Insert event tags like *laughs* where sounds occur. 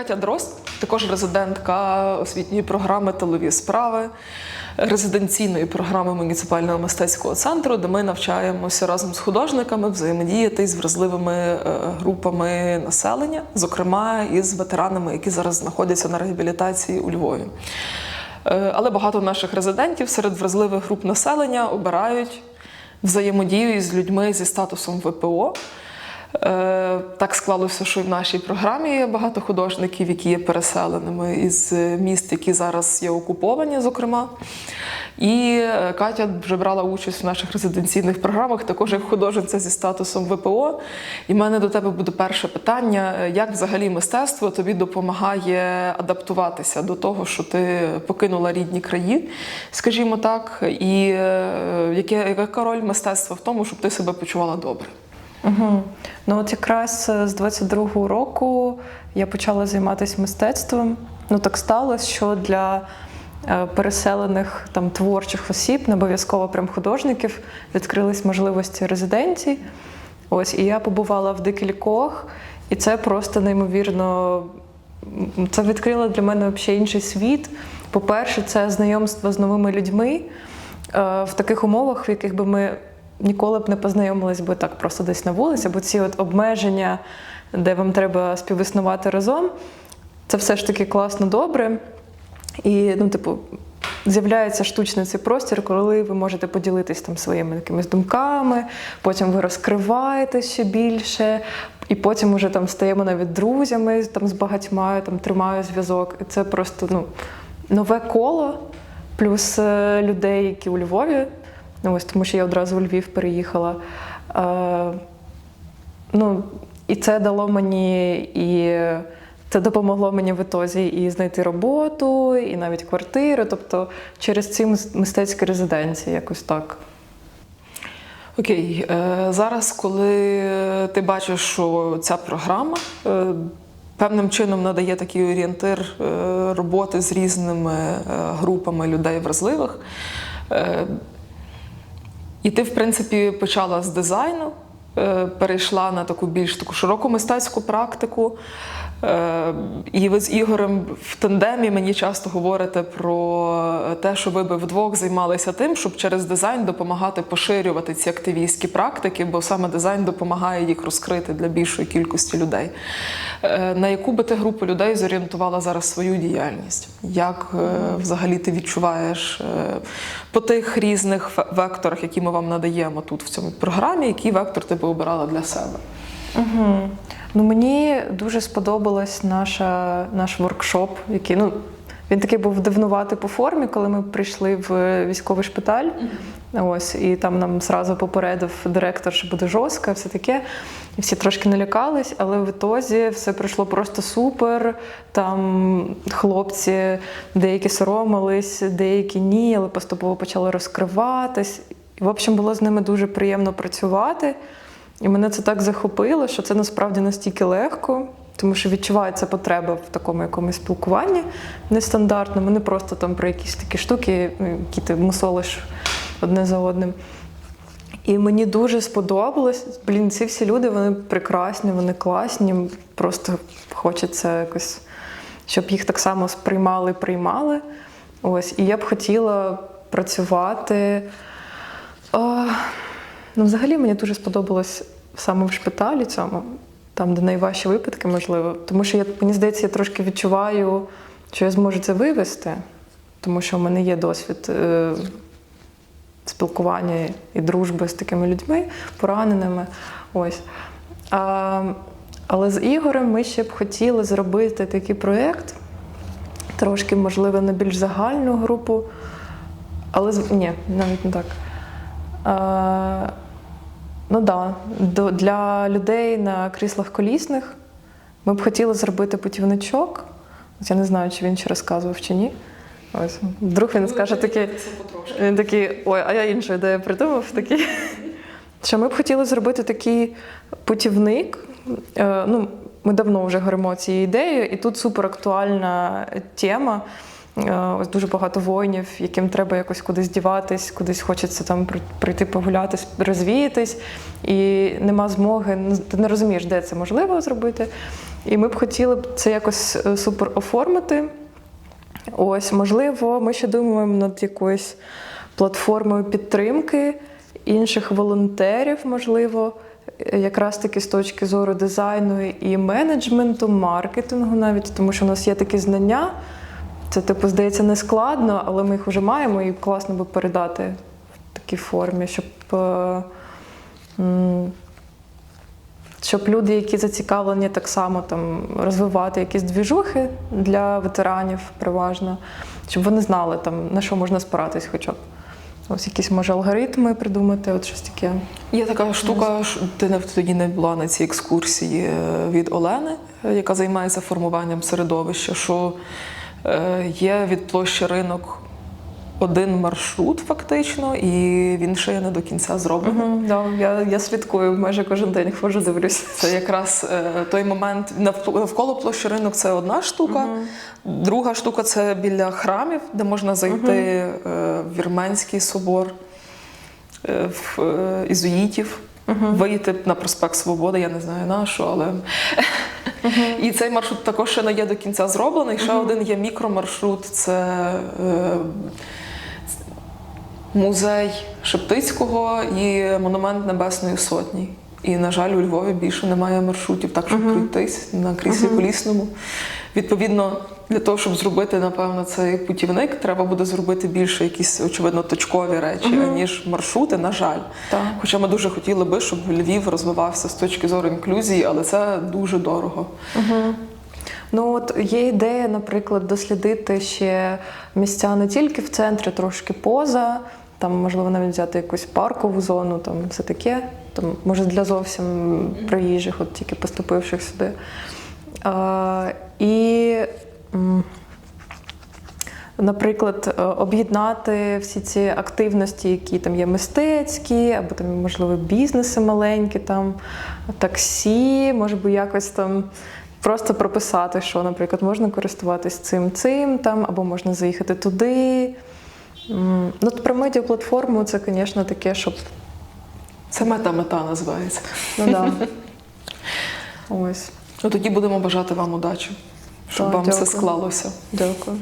Катя Дрозд, також резидентка освітньої програми Тилові справи, резиденційної програми муніципального мистецького центру, де ми навчаємося разом з художниками взаємодіяти з вразливими е, групами населення, зокрема із ветеранами, які зараз знаходяться на реабілітації у Львові. Е, Але багато наших резидентів серед вразливих груп населення обирають взаємодію із людьми зі статусом ВПО. Е, Так склалося, що в нашій програмі є багато художників, які є переселеними із міст, які зараз є окуповані, зокрема. І е, Катя вже брала участь в наших резиденційних програмах, також як художниця зі статусом ВПО. І в мене до тебе буде перше питання: Е, як взагалі мистецтво тобі допомагає адаптуватися до того, що ти покинула рідні краї, скажімо так, і е, яка роль мистецтва в тому, щоб ти себе почувала добре? Угу. Ну от якраз е, з 22-го року я почала займатися мистецтвом. Ну так сталося, що для е, переселених там творчих осіб, не обов'язково прям художників, відкрились можливості резиденцій. Ось і я побувала в декількох, і це просто неймовірно. Це відкрило для мене взагалі інший світ. По-перше, це знайомство з новими людьми е, в таких умовах, в яких би ми ніколи б не познайомились би так просто десь на вулиці, бо ці от обмеження, де вам треба співіснувати разом, це все ж таки класно добре. І, ну, типу, з'являється штучний цей простір, коли ви можете поділитись там своїми якимись думками, потім ви розкриваєтесь ще більше, і потім уже там стаємо навіть друзями там, з багатьма, там тримаю зв'язок. І це просто ну, нове коло, плюс е, людей, які у Львові. Ну, ось тому що я одразу у Львів переїхала. Е, ну, і це дало мені і це допомогло мені в ітозі і знайти роботу, і навіть квартиру. Тобто через ці мистецькі резиденції, якось так. Окей, е, зараз, коли ти бачиш, що ця програма е, певним чином надає такий орієнтир е, роботи з різними групами людей вразливих, і ти, в принципі, почала з дизайну, е, перейшла на таку більш таку широку мистецьку практику. Е, І ви з Ігорем в тандемі мені часто говорите про те, що ви би вдвох займалися тим, щоб через дизайн допомагати поширювати ці активістські практики, бо саме дизайн допомагає їх розкрити для більшої кількості людей. Е, На яку би ти групу людей зорієнтувала зараз свою діяльність? Як е, взагалі ти відчуваєш по тих різних векторах, які ми вам надаємо тут в цьому програмі, який вектор ти би обирала для себе? Угу. Ну, мені дуже сподобалась наша, наш воркшоп, який ну, він такий був дивнуватий по формі, коли ми прийшли в військовий шпиталь. Ось, і там нам зразу попередив директор, що буде жорстко, все таке. І всі трошки налякались, але в ітозі все пройшло просто супер. Там хлопці деякі соромились, деякі ні, але поступово почали розкриватись. І, в общем, було з ними дуже приємно працювати. І мене це так захопило, що це насправді настільки легко, тому що відчувається потреба в такому якомусь спілкуванні нестандартному, не просто там про якісь такі штуки, які ти мусолиш одне за одним. І мені дуже сподобалось. Блін, ці всі люди вони прекрасні, вони класні. Просто хочеться якось, щоб їх так само сприймали, приймали. Ось, і я б хотіла працювати. О, ну, взагалі мені дуже сподобалось саме в шпиталі цьому, там, де найважчі випадки, можливо. Тому що я, мені здається, я трошки відчуваю, що я зможу це вивести, тому що в мене є досвід е, спілкування і дружби з такими людьми, пораненими. Ось. А, але з Ігорем ми ще б хотіли зробити такий проєкт, трошки, можливо, на більш загальну групу. Але ні, навіть не так. Ну так, да, для людей на кріслах колісних ми б хотіли зробити путівничок. От я не знаю, чи він ще розказував чи ні. Ось. Вдруг він скаже такий. Він такий, ой, а я іншу ідею придумав такий. Що ми б хотіли зробити такий путівник. Е, ну, ми давно вже говоримо цією ідеєю, і тут супер актуальна тема. Е, Ось дуже багато воїнів, яким треба якось кудись діватись, кудись хочеться там при- прийти погулятись, розвіятись, і нема змоги, ти не розумієш, де це можливо зробити. І ми б хотіли б це якось е, супер оформити. Ось, можливо, ми ще думаємо над якоюсь платформою підтримки інших волонтерів, можливо, е, якраз таки з точки зору дизайну і менеджменту, маркетингу навіть, тому що у нас є такі знання. Це, типу, здається, не складно, але ми їх вже маємо і класно би передати в такій формі, щоб, е, щоб люди, які зацікавлені так само там, розвивати якісь двіжухи для ветеранів переважно, щоб вони знали, там, на що можна спиратись хоча б. Ось якісь може алгоритми придумати, от щось таке. Є така штука, ти не тоді не була на цій екскурсії е, від Олени, е, яка займається формуванням середовища, що є від площі ринок один маршрут, фактично, і він ще є не до кінця зроблений. Угу, да, я, я слідкую майже кожен день, ходжу, дивлюся. Це якраз е, той момент навколо площі ринок це одна штука. Друга штука це біля храмів, де можна зайти е, в Вірменський собор, е, в е, ізуїтів, вийти на проспект Свободи, я не знаю на що, але. І цей маршрут також ще не є до кінця зроблений. Ще один є мікромаршрут це е, музей Шептицького і монумент Небесної Сотні. І, на жаль, у Львові більше немає маршрутів, так щоб пройтись на кріслі колісному. Відповідно, для того, щоб зробити, напевно, цей путівник, треба буде зробити більше якісь, очевидно, точкові речі, аніж маршрути, на жаль. Так. Хоча ми дуже хотіли би, щоб Львів розвивався з точки зору інклюзії, але це дуже дорого. Ну от є ідея, наприклад, дослідити ще місця не тільки в центрі, трошки поза. Там можливо навіть взяти якусь паркову зону, там все таке. Там може для зовсім приїжджих, от тільки поступивших сюди. І, наприклад, е, об'єднати всі ці активності, які там є мистецькі, або там, можливо, бізнеси маленькі, там таксі, може би якось там. Просто прописати, що, наприклад, можна користуватись цим цим там, або можна заїхати туди. Ну, про медіаплатформу це, звісно, таке, щоб. Це мета-мета називається. Ну да. *laughs* Ось, Ну тоді будемо бажати вам удачі, щоб Так, вам все склалося. дякую.